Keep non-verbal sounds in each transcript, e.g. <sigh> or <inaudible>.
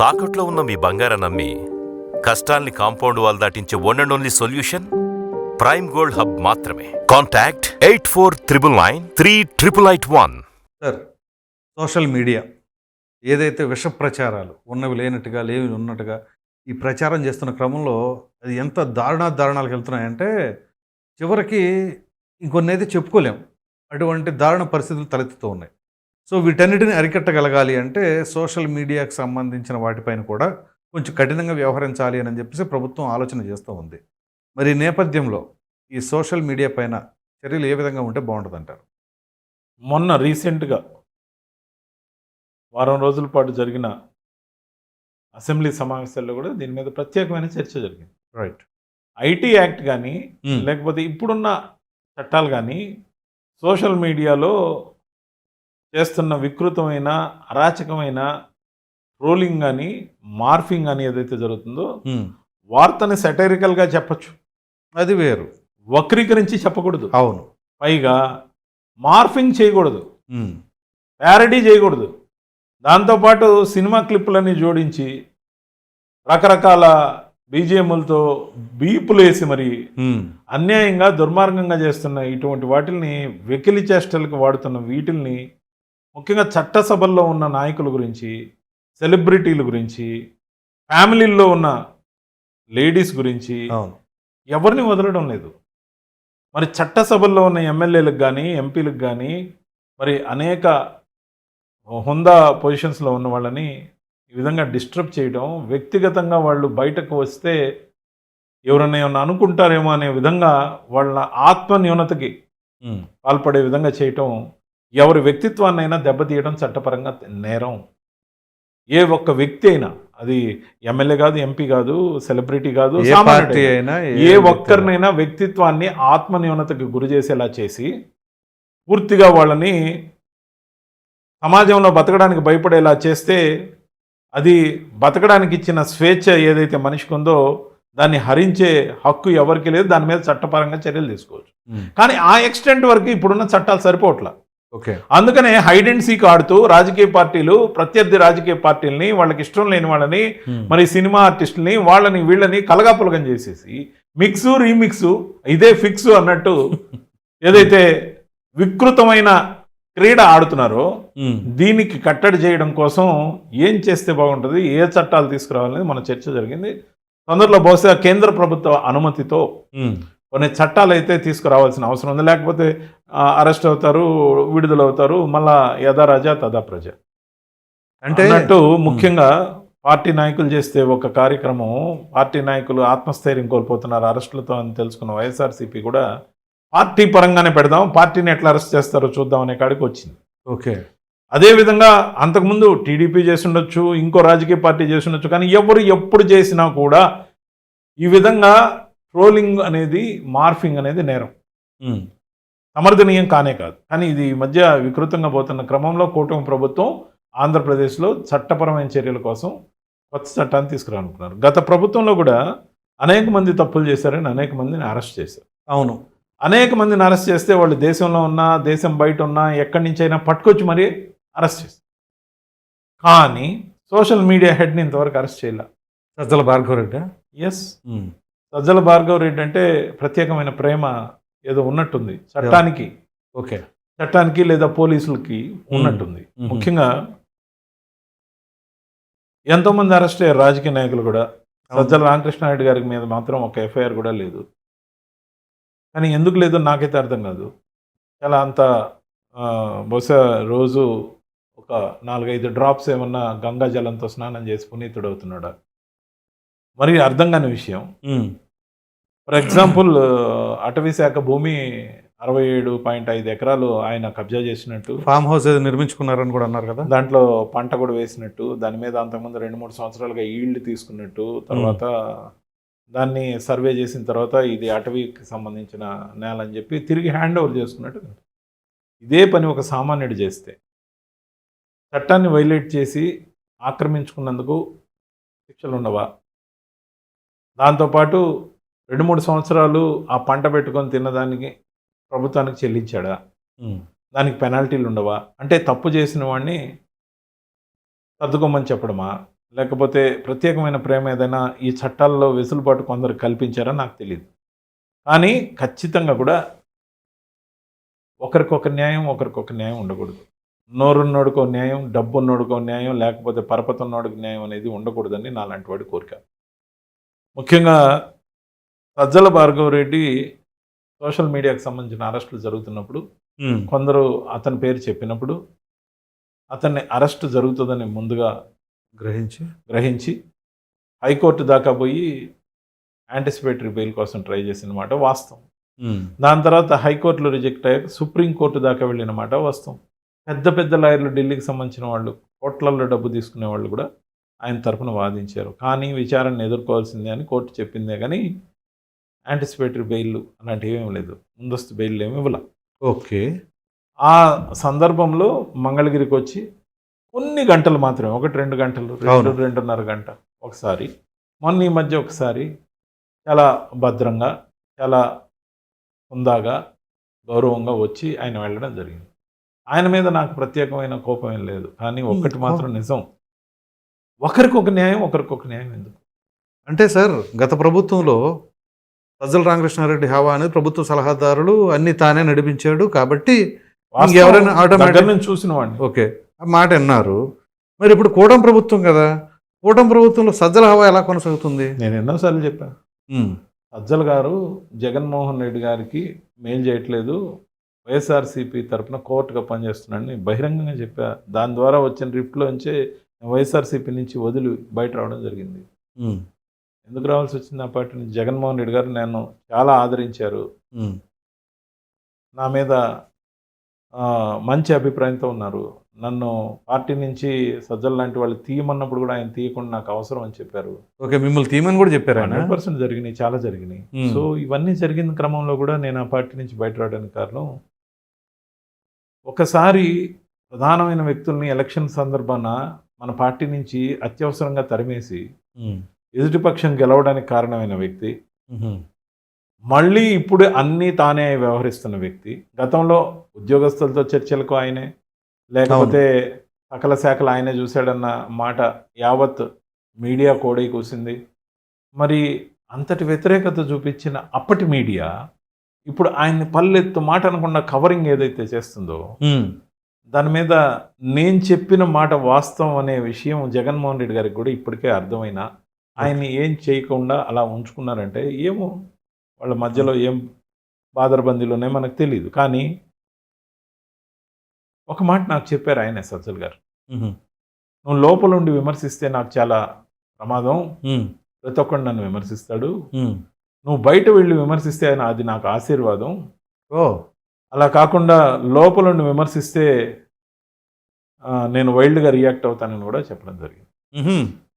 తాకట్లో ఉన్న మీ బంగారం నమ్మి కష్టాల్ని compound wall దాటించే one and only solution Prime Gold Hub మాత్రమే. Contact eight four triple nine three triple eight one sir social media ఏదైతే విష ప్రచారాలు ఉన్నవి లేనట్టుగా లేవి ఉన్నట్టుగా ఈ ప్రచారం చేస్తున్న క్రమంలో అది ఎంత దారుణా దారుణాలకు వెళ్తున్నాయంటే చివరికి ఇంకొన్ని అయితే చెప్పుకోలేం. అటువంటి దారుణ పరిస్థితులు తలెత్తుతూ ఉన్నాయి. సో వీటన్నిటిని అరికట్టగలగాలి అంటే సోషల్ మీడియాకు సంబంధించిన వాటిపైన కూడా కొంచెం కఠినంగా వ్యవహరించాలి అని చెప్పేసి ప్రభుత్వం ఆలోచన చేస్తూ ఉంది. మరి నేపథ్యంలో ఈ సోషల్ మీడియా పైన చర్యలు ఏ విధంగా ఉంటే బాగుంటుంది అంటారు మొన్న రీసెంట్గా వారం రోజుల పాటు జరిగిన అసెంబ్లీ సమావేశాల్లో కూడా దీని మీద ప్రత్యేకమైన చర్చ జరిగింది. రైట్. ఐటీ యాక్ట్ కానీ లేకపోతే ఇప్పుడున్న చట్టాలు కానీ సోషల్ మీడియాలో చేస్తున్న వికృతమైన అరాచకమైన ట్రోలింగ్ కానీ మార్ఫింగ్ కానీ ఏదైతే జరుగుతుందో వార్తని సెటరికల్గా చెప్పచ్చు. అది వేరు. వక్రీకరించి చెప్పకూడదు. అవును. పైగా మార్ఫింగ్ చేయకూడదు. ప్యారడీ చేయకూడదు. దాంతోపాటు సినిమా క్లిప్పులన్నీ జోడించి రకరకాల బీజిఎంలతో బీపులు వేసి మరి. అన్యాయంగా దుర్మార్గంగా చేస్తున్న ఇటువంటి వాటిల్ని వెకిలి చేష్టలకు వాడుతున్న వీటిల్ని ముఖ్యంగా చట్టసభల్లో ఉన్న నాయకుల గురించి సెలబ్రిటీల గురించి ఫ్యామిలీల్లో ఉన్న లేడీస్ గురించి ఎవరిని వదలడం లేదు మరి చట్టసభల్లో ఉన్న ఎమ్మెల్యేలకు కానీ ఎంపీలకు కానీ మరి అనేక హుందా పొజిషన్స్లో ఉన్న వాళ్ళని ఈ విధంగా డిస్టర్బ్ చేయడం వ్యక్తిగతంగా వాళ్ళు బయటకు వస్తే ఎవరన్నా ఏమన్నా అనుకుంటారేమో అనే విధంగా వాళ్ళ ఆత్మ న్యూనతకి. పాల్పడే విధంగా చేయటం ఎవరి వ్యక్తిత్వాన్నైనా దెబ్బతీయడం చట్టపరంగా నేరం. ఏ ఒక్క వ్యక్తి అయినా అది ఎమ్మెల్యే కాదు ఎంపీ కాదు సెలబ్రిటీ కాదు ఏ ఒక్కరినైనా వ్యక్తిత్వాన్ని ఆత్మన్యూనతకు గురి చేసేలా చేసి పూర్తిగా వాళ్ళని సమాజంలో బతకడానికి భయపడేలా చేస్తే అది బతకడానికి ఇచ్చిన స్వేచ్ఛ ఏదైతే మనిషికి ఉందో దాన్ని హరించే హక్కు ఎవరికి లేదు దాని మీద చట్టపరంగా చర్యలు తీసుకోవచ్చు. కానీ ఆ ఎక్స్టెంట్ వరకు ఇప్పుడున్న చట్టాలు సరిపోవట్ల. అందుకనే హైడ్ అండ్ సీక్ ఆడుతూ రాజకీయ పార్టీలు ప్రత్యర్థి రాజకీయ పార్టీలని వాళ్ళకి ఇష్టం లేని వాళ్ళని. మరి సినిమా ఆర్టిస్టులని వాళ్ళని వీళ్ళని కలగాపులగం చేసేసి మిక్సు రీమిక్సు ఇదే ఫిక్స్ అన్నట్టు <laughs> ఏదైతే వికృతమైన క్రీడ ఆడుతున్నారో. దీనికి కట్టడి చేయడం కోసం ఏం చేస్తే బాగుంటుంది ఏ చట్టాలు తీసుకురావాలనేది మన చర్చ జరిగింది తొందరలో బహుశా కేంద్ర ప్రభుత్వ అనుమతితో. కొన్ని చట్టాలు అయితే తీసుకురావాల్సిన అవసరం ఉంది. లేకపోతే అరెస్ట్ అవుతారు విడుదల అవుతారు మళ్ళా యథారాజా తదా ప్రజ. అంటే అన్నట్టు ముఖ్యంగా పార్టీ నాయకులు చేస్తే ఒక కార్యక్రమం పార్టీ నాయకులు ఆత్మస్థైర్యం కోల్పోతున్నారు అరెస్టులతో అని తెలుసుకున్న వైఎస్ఆర్సీపీ కూడా పార్టీ పరంగానే పెడదాం పార్టీని ఎట్లా అరెస్ట్ చేస్తారో చూద్దాం అనే కాడికి వచ్చింది. ఓకే. అదేవిధంగా అంతకుముందు టీడీపీ చేసిండొచ్చు ఇంకో రాజకీయ పార్టీ చేసిండొచ్చు కానీ ఎవరు ఎప్పుడు చేసినా కూడా ఈ విధంగా ట్రోలింగ్ అనేది మార్ఫింగ్ అనేది నేరం. సమర్థనీయం కానే కాదు. కానీ ఇది ఈ మధ్య వికృతంగా పోతున్న క్రమంలో కూటమి ప్రభుత్వం ఆంధ్రప్రదేశ్లో చట్టపరమైన చర్యల కోసం కొత్త చట్టాన్ని తీసుకురానుకున్నారు. గత ప్రభుత్వంలో కూడా అనేక మంది తప్పులు చేశారని అనేక మందిని అరెస్ట్ చేశారు. అవును. అనేక మందిని అరెస్ట్ చేస్తే వాళ్ళు దేశంలో ఉన్నా దేశం బయట ఉన్నా ఎక్కడి నుంచి అయినా పట్టుకొచ్చి మరీ అరెస్ట్ చేస్తారు కానీ సోషల్ మీడియా హెడ్ని ఇంతవరకు అరెస్ట్ చేయాల. సజ్జల భార్గవ రెడ్డి? ఎస్. సజ్జల భార్గవ్ రెడ్డి అంటే ప్రత్యేకమైన ప్రేమ ఏదో ఉన్నట్టుంది. చట్టానికి. ఓకే. చట్టానికి లేదా పోలీసులకి ఉన్నట్టుంది. ముఖ్యంగా ఎంతోమంది అరెస్ట్ అయ్యారు రాజకీయ నాయకులు కూడా. సజ్జల రామకృష్ణారెడ్డి గారి మీద మాత్రం ఒక ఎఫ్ఐఆర్ కూడా లేదు. కానీ ఎందుకు లేదో నాకైతే అర్థం కాదు. చాలా అంత బహుశా రోజు ఒక నాలుగైదు డ్రాప్స్ ఏమన్నా గంగా జలంతో స్నానం చేసి పునీతుడు అవుతున్నాడా మరి అర్థం కాని విషయం. ఫర్ ఎగ్జాంపుల్ అటవీ శాఖ భూమి అరవై ఏడు పాయింట్ ఐదు ఎకరాలు ఆయన కబ్జా చేసినట్టు. ఫామ్ హౌస్ ఏదో నిర్మించుకున్నారని కూడా అన్నారు కదా. దాంట్లో పంట కూడా వేసినట్టు. దాని మీద అంతకుముందు రెండు మూడు సంవత్సరాలుగా ఈల్డ్ తీసుకున్నట్టు. తర్వాత దాన్ని సర్వే చేసిన తర్వాత ఇది అటవీకి సంబంధించిన నేల అని చెప్పి తిరిగి హ్యాండ్ ఓవర్ చేసుకున్నట్టు. ఇదే పని ఒక సామాన్యుడు చేస్తే. చట్టాన్ని వైలేట్ చేసి ఆక్రమించుకున్నందుకు శిక్షలు ఉండవా దాంతోపాటు రెండు మూడు సంవత్సరాలు ఆ పంట పెట్టుకొని తిన్నదానికి ప్రభుత్వానికి చెల్లించాడా. దానికి పెనాల్టీలు ఉండవా? అంటే తప్పు చేసిన వాడిని సర్దుకోమని చెప్పడమా? లేకపోతే ప్రత్యేకమైన ప్రేమ ఏదైనా ఈ చట్టాల్లో వెసులుబాటు కొందరు కల్పించారో? నాకు తెలియదు కానీ ఖచ్చితంగా కూడా ఒకరికొక న్యాయం ఒకరికొక న్యాయం ఉండకూడదు. నోరున్నోడికో న్యాయం డబ్బున్నోడికో న్యాయం లేకపోతే పరపతున్నోడికి న్యాయం అనేది ఉండకూడదని నా లాంటి వాడి కోరిక. ముఖ్యంగా సజ్జల భార్గవ రెడ్డి సోషల్ మీడియాకు సంబంధించిన అరెస్టులు జరుగుతున్నప్పుడు. కొందరు అతని పేరు చెప్పినప్పుడు అతన్ని అరెస్ట్ జరుగుతుందని ముందుగా గ్రహించి గ్రహించి హైకోర్టు దాకా పోయి యాంటిసిపేటరీ బెయిల్ కోసం ట్రై చేసిన మాట వాస్తవం. దాని తర్వాత హైకోర్టులో రిజెక్ట్ అయ్యాక సుప్రీంకోర్టు దాకా వెళ్ళిన మాట వాస్తవం పెద్ద పెద్ద లాయర్లు ఢిల్లీకి సంబంధించిన వాళ్ళు కోట్లల్లో డబ్బు తీసుకునే వాళ్ళు కూడా ఆయన తరపున వాదించారు. కానీ విచారణను ఎదుర్కోవాల్సిందే అని కోర్టు చెప్పిందే కానీ యాంటిసిపేటరీ బెయిల్ అలాంటివి ఏమీ లేదు. ముందస్తు బెయిల్ ఏమి ఇవ్వలే. ఓకే. ఆ సందర్భంలో మంగళగిరికి వచ్చి కొన్ని గంటలు మాత్రమే ఒకటి రెండు గంటలు రెండు. రెండున్నర గంట ఒకసారి మొన్న ఈ మధ్య ఒకసారి చాలా భద్రంగా చాలా హుందాగా గౌరవంగా వచ్చి ఆయన వెళ్ళడం జరిగింది. ఆయన మీద నాకు ప్రత్యేకమైన కోపం ఏం లేదు. కానీ ఒక్కటి మాత్రం నిజం. ఒకరికొక న్యాయం ఒకరికొక న్యాయం ఎందుకు? అంటే సార్ గత ప్రభుత్వంలో సజ్జల రామకృష్ణారెడ్డి హవా అనేది ప్రభుత్వ సలహాదారులు అన్ని తానే నడిపించాడు కాబట్టి నుంచి చూసిన వాడిని. ఓకే. ఆ మాట అన్నారు మరి ఇప్పుడు కూటమి ప్రభుత్వం కదా కూటమి ప్రభుత్వంలో సజ్జల హవా ఎలా కొనసాగుతుంది? నేను ఎన్నోసార్లు చెప్పాను. సజ్జల గారు జగన్మోహన్ రెడ్డి గారికి మేలు చేయట్లేదు. వైఎస్ఆర్సీపీ తరపున కోర్టుగా పనిచేస్తున్నాడని బహిరంగంగా చెప్పా. దాని ద్వారా వచ్చిన రిప్ట్లోంచే వైఎస్ఆర్సీపీ నుంచి వదిలి బయట రావడం జరిగింది. ఎందుకు రావాల్సి వచ్చింది? ఆ పార్టీ నుంచి జగన్మోహన్ రెడ్డి గారు నన్ను చాలా ఆదరించారు. నా మీద మంచి అభిప్రాయంతో ఉన్నారు. నన్ను పార్టీ నుంచి సజ్జల లాంటి వాళ్ళు తీయమన్నప్పుడు కూడా ఆయన తీయకుండా నాకు అవసరం అని చెప్పారు. ఓకే మిమ్మల్ని తీయమని కూడా చెప్పారు హండ్రెడ్ పర్సెంట్ జరిగినాయి చాలా జరిగినాయి. సో ఇవన్నీ జరిగిన క్రమంలో కూడా నేను ఆ పార్టీ నుంచి బయట రావడానికి కారణం ఒకసారి ప్రధానమైన వ్యక్తుల్ని ఎలక్షన్ సందర్భాన మన పార్టీ నుంచి అత్యవసరంగా తరిమేసి. ఎదుటిపక్షం గెలవడానికి కారణమైన వ్యక్తి. మళ్ళీ ఇప్పుడు అన్నీ తానే వ్యవహరిస్తున్న వ్యక్తి గతంలో ఉద్యోగస్తులతో చర్చలకు ఆయనే లేకపోతే సకల శాఖలు ఆయనే చూశాడన్న మాట యావత్ మీడియా కోడై కూసింది మరి అంతటి వ్యతిరేకత చూపించిన అప్పటి మీడియా ఇప్పుడు ఆయన్ని పల్లెత్తు మాట అనకుండా కవరింగ్ ఏదైతే చేస్తుందో. దాని మీద నేను చెప్పిన మాట వాస్తవం అనే విషయం జగన్మోహన్ రెడ్డి గారికి కూడా ఇప్పటికే అర్థమైనా ఆయన్ని ఏం చేయకుండా అలా ఉంచుకున్నారంటే ఏమో వాళ్ళ మధ్యలో ఏం బాదరబందీలు ఉన్నాయో మనకు తెలియదు కానీ ఒక మాట నాకు చెప్పారు ఆయన సజ్జల్ గారు. నువ్వు లోపల ఉండి విమర్శిస్తే నాకు చాలా ప్రమాదం. ప్రతి ఒక్కడు నన్ను విమర్శిస్తాడు. నువ్వు బయట వెళ్ళి విమర్శిస్తే ఆయన అది నాకు ఆశీర్వాదం. ఓ. అలా కాకుండా లోపల ఉండి విమర్శిస్తే నేను వైల్డ్గా రియాక్ట్ అవుతానని కూడా చెప్పడం జరిగింది.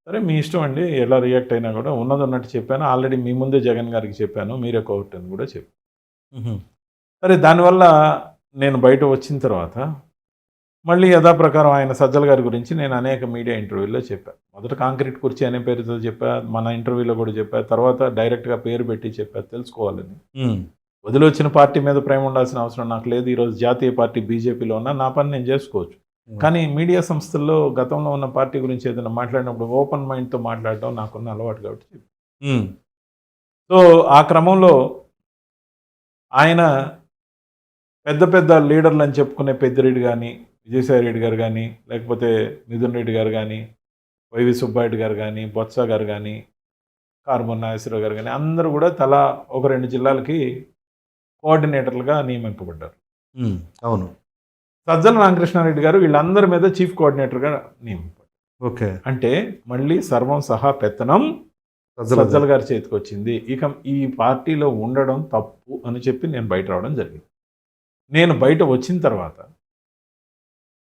సరే మీ ఇష్టం అండి. ఎలా రియాక్ట్ అయినా కూడా ఉన్నది ఉన్నట్టు చెప్పాను. ఆల్రెడీ మీ ముందే జగన్ గారికి చెప్పాను. మీరే కోర్టు అని కూడా చెప్పాను. సరే దానివల్ల నేను బయట వచ్చిన తర్వాత మళ్ళీ యథాప్రకారం ఆయన సజ్జల గారి గురించి నేను అనేక మీడియా ఇంటర్వ్యూలో చెప్పాను మొదట కాంక్రీట్ కుర్చీ అనే పేరుతో చెప్పా. మన ఇంటర్వ్యూలో కూడా చెప్పా. తర్వాత డైరెక్ట్గా పేరు పెట్టి చెప్పా. తెలుసుకోవాలని. వదిలొచ్చిన పార్టీ మీద ప్రేమ ఉండాల్సిన అవసరం నాకు లేదు ఈరోజు జాతీయ పార్టీ బీజేపీలో ఉన్నా నా పని నేను చేసుకోవచ్చు కానీ మీడియా సంస్థల్లో గతంలో ఉన్న పార్టీ గురించి ఏదైనా మాట్లాడినప్పుడు ఓపెన్ మైండ్తో మాట్లాడటం నాకున్న అలవాటు కాబట్టి. ఉమ్. సో ఆ క్రమంలో ఆయన పెద్ద పెద్ద లీడర్లు అని చెప్పుకునే పెద్దిరెడ్డి కానీ విజయసాయి రెడ్డి గారు కానీ లేకపోతే మిథున్ రెడ్డి గారు కానీ వైవి సుబ్బారెడ్డి గారు కానీ బొత్స గారు కానీ కార్మన్ నాగేశ్వరరావు గారు కానీ అందరూ కూడా తలా ఒక రెండు జిల్లాలకి కోఆర్డినేటర్లుగా నియమింపబడ్డారు. అవును. సజ్జల రామకృష్ణారెడ్డి గారు వీళ్ళందరి మీద చీఫ్ కోఆర్డినేటర్గా నియమింపబడ్డారు. ఓకే. అంటే మళ్ళీ సర్వం సహా పెత్తనం సజ్జల సజ్జల గారి చేతికి వచ్చింది. ఇక ఈ పార్టీలో ఉండడం తప్పు అని చెప్పి నేను బయట రావడం జరిగింది. నేను బయట వచ్చిన తర్వాత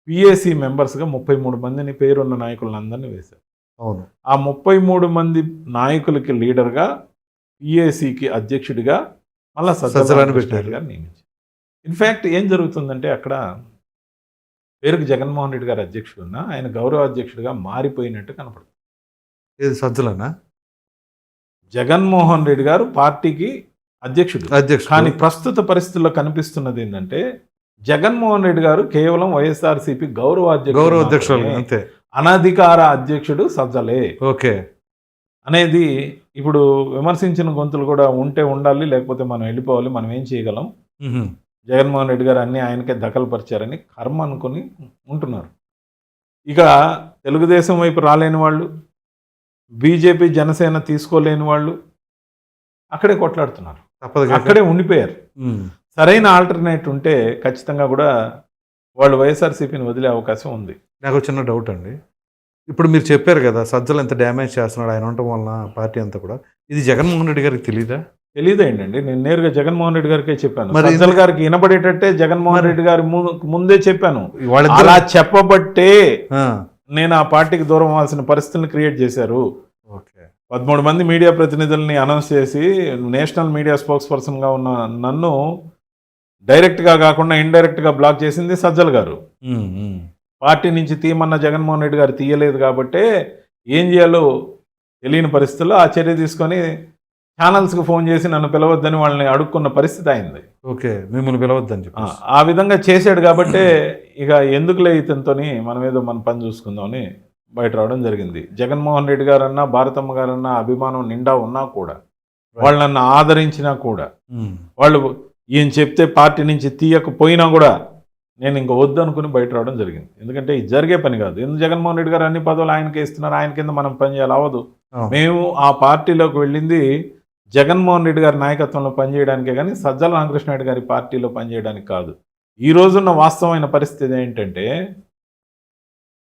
పిఏసి మెంబర్స్గా ముప్పై మూడు మందిని పేరున్న నాయకులను అందరినీ వేశారు. అవును. ఆ ముప్పై మూడు మంది నాయకులకి లీడర్గా పిఏసికి అధ్యక్షుడిగా మళ్ళా సజ్జల సజ్జలాన్ని రామకృష్ణారెడ్డి పెట్టారు. నియమించారు. ఇన్ఫ్యాక్ట్ ఏం జరుగుతుందంటే అక్కడ పేరుకి జగన్మోహన్ రెడ్డి గారు అధ్యక్షుడు ఉన్నా ఆయన గౌరవ అధ్యక్షుడిగా మారిపోయినట్టు కనపడుతుంది. ఏది సజ్జలనా? జగన్మోహన్ రెడ్డి గారు పార్టీకి అధ్యక్షుడు. అధ్యక్షుడు. కానీ ప్రస్తుత పరిస్థితుల్లో కనిపిస్తున్నది ఏంటంటే జగన్మోహన్ రెడ్డి గారు కేవలం వైఎస్ఆర్సీపీ గౌరవ అధ్యక్షుడు గౌరవ. అంతే. అనధికార అధ్యక్షుడు సజ్జలే. ఓకే. అనేది ఇప్పుడు విమర్శించిన గొంతులు కూడా ఉంటే ఉండాలి లేకపోతే మనం వెళ్ళిపోవాలి మనం ఏం చేయగలం. జగన్మోహన్ రెడ్డి గారు అన్ని ఆయనకే దఖలుపరిచారని కర్మ అనుకుని ఉంటున్నారు ఇక తెలుగుదేశం వైపు రాలేని వాళ్ళు బీజేపీ జనసేన తీసుకోలేని వాళ్ళు అక్కడే కొట్లాడుతున్నారు తప్పదు కాక. అక్కడే ఉండిపోయారు. సరైన ఆల్టర్నేట్ ఉంటే ఖచ్చితంగా కూడా వాళ్ళు వైఎస్ఆర్సీపీని వదిలే అవకాశం ఉంది నాకు చిన్న డౌట్ అండి ఇప్పుడు మీరు చెప్పారు కదా సజ్జలు ఎంత డ్యామేజ్ చేస్తున్నాడు ఆయన ఉండటం వలన పార్టీ అంతా కూడా. ఇది జగన్మోహన్ రెడ్డి గారికి తెలియదా తెలియదేంటండి నేను నేరుగా జగన్మోహన్ రెడ్డి గారికే చెప్పాను. మరి సజ్జల గారికి వినబడేటట్టే జగన్మోహన్ రెడ్డి గారి ముందే చెప్పాను. అలా చెప్పబట్టే నేను ఆ పార్టీకి దూరం అవ్వాల్సిన పరిస్థితులను క్రియేట్ చేశారు. ఓకే. పదమూడు మంది మీడియా ప్రతినిధుల్ని అనౌన్స్ చేసి నేషనల్ మీడియా స్పోక్స్ పర్సన్గా ఉన్న నన్ను డైరెక్ట్గా కాకుండా ఇండైరెక్ట్గా బ్లాక్ చేసింది సజ్జల గారు. పార్టీ నుంచి తీయమన్న జగన్మోహన్ రెడ్డి గారు తీయలేదు కాబట్టే ఏం చేయాలో తెలియని పరిస్థితుల్లో ఆ చర్య తీసుకొని ఛానల్స్కి ఫోన్ చేసి నన్ను పిలవద్దని వాళ్ళని అడుక్కున్న పరిస్థితి అయింది. ఓకే మిమ్మల్ని పిలవద్దని చెప్పి ఆ విధంగా చేశాడు కాబట్టే ఇక ఎందుకులే ఇతనితోని మనం ఏదో మన పని చూసుకుందామని బయట రావడం జరిగింది. జగన్మోహన్ రెడ్డి గారన్నా భారతమ్మ గారన్నా అభిమానం నిండా ఉన్నా కూడా వాళ్ళు నన్ను ఆదరించినా కూడా మ్మ్. వాళ్ళు ఈయన చెప్తే పార్టీ నుంచి తీయకపోయినా కూడా నేను ఇంక వద్దనుకుని బయట రావడం జరిగింది. ఎందుకంటే ఇది జరిగే పని కాదు. ఎందుకు జగన్మోహన్ రెడ్డి గారు అన్ని పదవులు ఆయనకే ఇస్తున్నారు? ఆయన కింద మనం పని చేయాలి? అవ్వదు. మేము ఆ పార్టీలోకి వెళ్ళింది జగన్మోహన్ రెడ్డి గారి నాయకత్వంలో పనిచేయడానికే కానీ సజ్జల రామకృష్ణారెడ్డి గారి పార్టీలో పనిచేయడానికి కాదు. ఈ రోజున్న వాస్తవమైన పరిస్థితి ఏంటంటే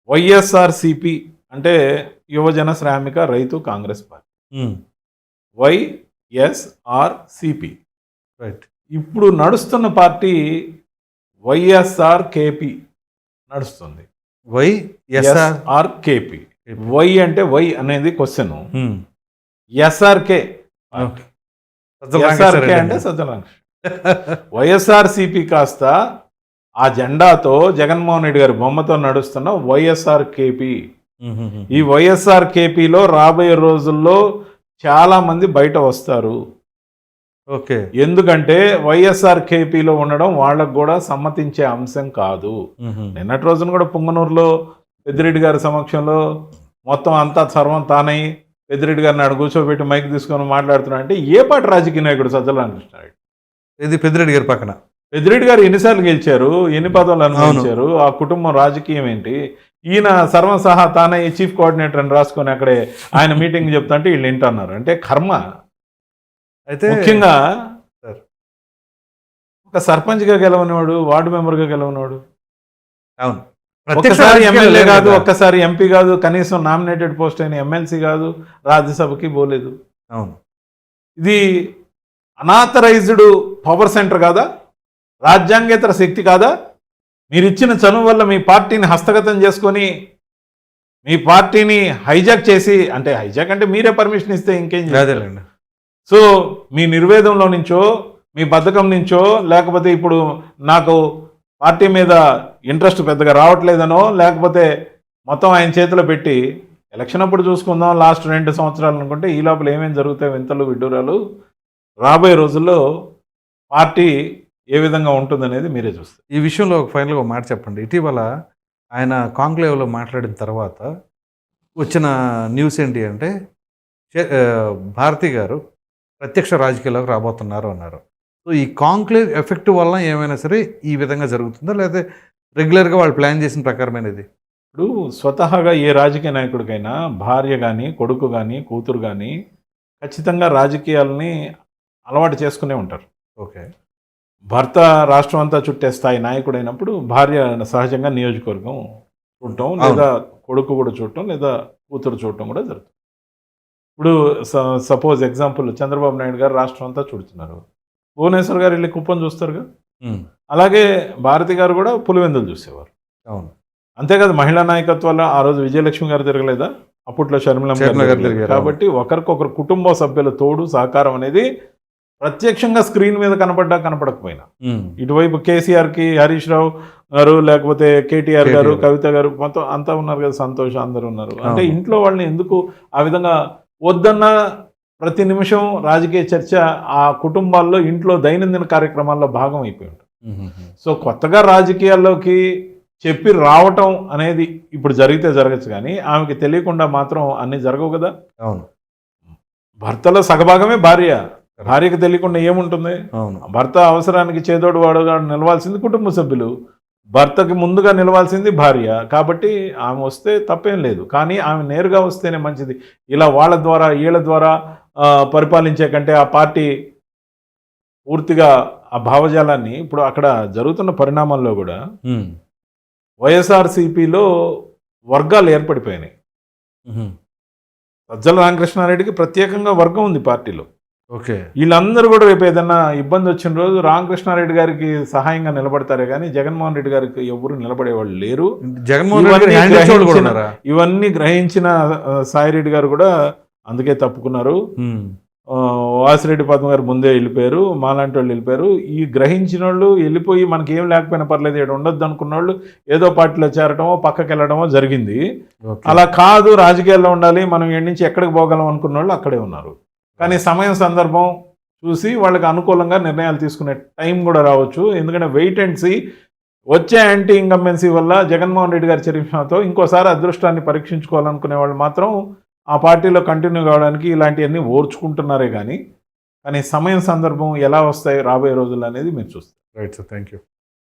వైఎస్ఆర్సిపి అంటే యువజన శ్రామిక రైతు కాంగ్రెస్ పార్టీ. వైఎస్ఆర్సిపి. రైట్ ఇప్పుడు నడుస్తున్న పార్టీ వైఎస్ఆర్ కేపీ నడుస్తుంది. Y SR SR KP. Y అంటే వై అనేది క్వశ్చన్. ఎస్ఆర్కే ఎస్ఆర్కే అంటే సజ్జల వైఎస్ఆర్సిపి కాస్త ఆ జెండాతో జగన్మోహన్ రెడ్డి గారి బొమ్మతో నడుస్తున్న వైఎస్ఆర్ కేపీ. ఈ వైఎస్ఆర్ కేపీలో రాబోయే రోజుల్లో చాలా మంది బయట వస్తారు. ఓకే. ఎందుకంటే వైఎస్ఆర్ కేపీలో ఉండడం వాళ్ళకు కూడా సమ్మతించే అంశం కాదు. నిన్నటి రోజున కూడా పుంగనూరులో పెద్దిరెడ్డి గారి సమక్షంలో మొత్తం అంతా సర్వం తానై పెద్దిరెడ్డి గారిని ఆడ కూర్చోబెట్టి మైక్ తీసుకొని మాట్లాడుతున్నా అంటే ఏ పాటి రాజకీయ నాయకుడు సజ్జల రామకృష్ణారెడ్డి ఇది పెద్దిరెడ్డి గారి పక్కన. పెద్దిరెడ్డి గారు ఎన్నిసార్లు గెలిచారు? ఎన్ని పదవులు అనుభవించారు? ఆ కుటుంబం రాజకీయం ఏంటి? ఈయన సర్వం సహా తానే చీఫ్ కోఆర్డినేటర్ అని రాసుకొని అక్కడే ఆయన మీటింగ్ చెప్తా అంటే వీళ్ళు వింటున్నారు అంటే కర్మ. అయితే ముఖ్యంగా సార్. ఒక సర్పంచ్గా గెలవనివాడు వార్డు మెంబర్గా గెలవనివాడు అవును ఒక్కసారి ఎమ్మెల్యే కాదు. ఒక్కసారి ఎంపీ కాదు కనీసం నామినేటెడ్ పోస్ట్ అయిన ఎమ్మెల్సీ కాదు రాజ్యసభకి పోలేదు అవును ఇది అనాథరైజ్డ్ పవర్ సెంటర్ కాదా రాజ్యాంగేతర శక్తి కాదా మీరు ఇచ్చిన చనువు వల్ల మీ పార్టీని హస్తగతం చేసుకొని మీ పార్టీని హైజాక్ చేసి అంటే హైజాక్ అంటే మీరే పర్మిషన్ ఇస్తే ఇంకేం చేస్తారు? సో మీ నిర్వేదంలో నుంచో మీ బద్ధకం నుంచో లేకపోతే ఇప్పుడు నాకు పార్టీ మీద ఇంట్రెస్ట్ పెద్దగా రావట్లేదనో లేకపోతే మొత్తం ఆయన చేతిలో పెట్టి ఎలక్షన్ అప్పుడు చూసుకుందాం లాస్ట్ రెండు సంవత్సరాలు అనుకుంటే ఈ లోపల ఏమేమి జరుగుతాయి వింతలు విడ్డూరాలు రాబోయే రోజుల్లో పార్టీ ఏ విధంగా ఉంటుందనేది మీరే చూస్తారు. ఈ విషయంలో ఒక ఫైనల్గా మాట చెప్పండి. ఇటీవల ఆయన కాంక్లేవ్లో మాట్లాడిన తర్వాత వచ్చిన న్యూస్ ఏంటి అంటే భారతి గారు ప్రత్యక్ష రాజకీయాల్లోకి రాబోతున్నారు అన్నారు. సో ఈ కాంక్లేవ్ ఎఫెక్ట్ వల్ల ఏమైనా సరే ఈ విధంగా జరుగుతుందా? లేదా రెగ్యులర్గా వాళ్ళు ప్లాన్ చేసిన ప్రకారమైనది? ఇప్పుడు స్వతహాగా ఏ రాజకీయ నాయకుడికైనా భార్య కానీ కొడుకు కానీ కూతురు కానీ ఖచ్చితంగా రాజకీయాలని అలవాటు చేసుకునే ఉంటారు. ఓకే. భర్త రాష్ట్రం అంతా చుట్టే స్థాయి నాయకుడైనప్పుడు భార్య సహజంగా నియోజకవర్గం చూడటం లేదా కొడుకు కూడా చూడటం లేదా కూతురు చూడటం కూడా జరుగుతుంది. ఇప్పుడు సపోజ్ ఎగ్జాంపుల్ చంద్రబాబు నాయుడు గారు రాష్ట్రం అంతా చూడుతున్నారు భువనేశ్వర్ గారు వెళ్ళి కుప్పం చూస్తారుగా? అలాగే భారతి గారు కూడా పులివెందులు చూసేవారు. అవును. అంతేకాదు మహిళా నాయకత్వాల్లో ఆ రోజు విజయలక్ష్మి గారు తిరగలేదా? అప్పట్లో షర్మిల షర్మిల గారు తిరిగారు. కాబట్టి ఒకరికొకరు కుటుంబ సభ్యుల తోడు సహకారం అనేది ప్రత్యక్షంగా స్క్రీన్ మీద కనపడ్డా కనపడకపోయినా. ఇటువైపు కేసీఆర్కి హరీష్ రావు గారు లేకపోతే కేటీఆర్ గారు. కవిత గారు మొత్తం అంతా ఉన్నారు కదా సంతోష్ అందరూ ఉన్నారు. అంటే. ఇంట్లో వాళ్ళని ఎందుకు ఆ విధంగా వద్దన్న ప్రతి నిమిషం రాజకీయ చర్చ ఆ కుటుంబాల్లో ఇంట్లో దైనందిన కార్యక్రమాల్లో భాగం అయిపోయి ఉంటుంది. సో కొత్తగా రాజకీయాల్లోకి చెప్పి రావటం అనేది ఇప్పుడు జరిగితే జరగచ్చు కానీ ఆమెకి తెలియకుండా మాత్రం అన్ని జరగవు కదా? అవును. భర్తలో సగభాగమే భార్య. భార్యకి తెలియకుండా ఏముంటుంది? అవును. భర్త అవసరానికి చేదోడు వాడుగా నిలవాల్సింది కుటుంబ సభ్యులు. భర్తకి ముందుగా నిలవాల్సింది భార్య. కాబట్టి ఆమె వస్తే తప్పేం లేదు. కానీ ఆమె నేరుగా వస్తేనే మంచిది. ఇలా వాళ్ళ ద్వారా వీళ్ళ ద్వారా పరిపాలించే కంటే ఆ పార్టీ పూర్తిగా ఆ భావజాలాన్ని ఇప్పుడు అక్కడ జరుగుతున్న పరిణామాల్లో కూడా. వైఎస్ఆర్సీపీలో వర్గాలు ఏర్పడిపోయినాయి. సజ్జల రామకృష్ణారెడ్డికి ప్రత్యేకంగా వర్గం ఉంది పార్టీలో. ఓకే. వీళ్ళందరూ కూడా రేపు ఏదైనా ఇబ్బంది వచ్చిన రోజు రామకృష్ణారెడ్డి గారికి సహాయంగా నిలబడతారే కానీ జగన్మోహన్ రెడ్డి గారికి ఎవరు నిలబడేవాళ్ళు లేరు. జగన్మోహన్ ఇవన్నీ గ్రహించిన- సాయిరెడ్డి గారు కూడా అందుకే తప్పుకున్నారు. వాసిరెడ్డి పద్మ గారు ముందే వెళ్ళిపోయారు మాలాంటి వాళ్ళు వెళ్ళిపోయారు. ఈ గ్రహించిన వాళ్ళు వెళ్ళిపోయి మనకి ఏం లేకపోయినా పర్లేదు ఇక్కడ ఉండొద్దు అనుకున్న వాళ్ళు ఏదో పార్టీలో చేరటమో పక్కకి వెళ్ళడమో జరిగింది. అలా కాదు రాజకీయాల్లో ఉండాలి మనం నుంచి ఎక్కడికి పోగలం అనుకున్న వాళ్ళు అక్కడే ఉన్నారు. కానీ సమయం సందర్భం చూసి వాళ్ళకి అనుకూలంగా నిర్ణయాలు తీసుకునే టైం కూడా రావచ్చు. ఎందుకంటే వెయిట్ అండ్ సీ వచ్చే యాంటీ ఇంకంబెన్సీ వల్ల జగన్మోహన్ రెడ్డి గారి చరిత్రతో ఇంకోసారి అదృష్టాన్ని పరీక్షించుకోవాలనుకునే వాళ్ళు మాత్రం ఆ పార్టీలో కంటిన్యూ కావడానికి ఇలాంటివన్నీ ఓర్చుకుంటున్నారే కానీ కానీ సమయం సందర్భం ఎలా వస్తాయి రాబోయే రోజులు అనేది మీరు చూస్తారు. Right sir thank you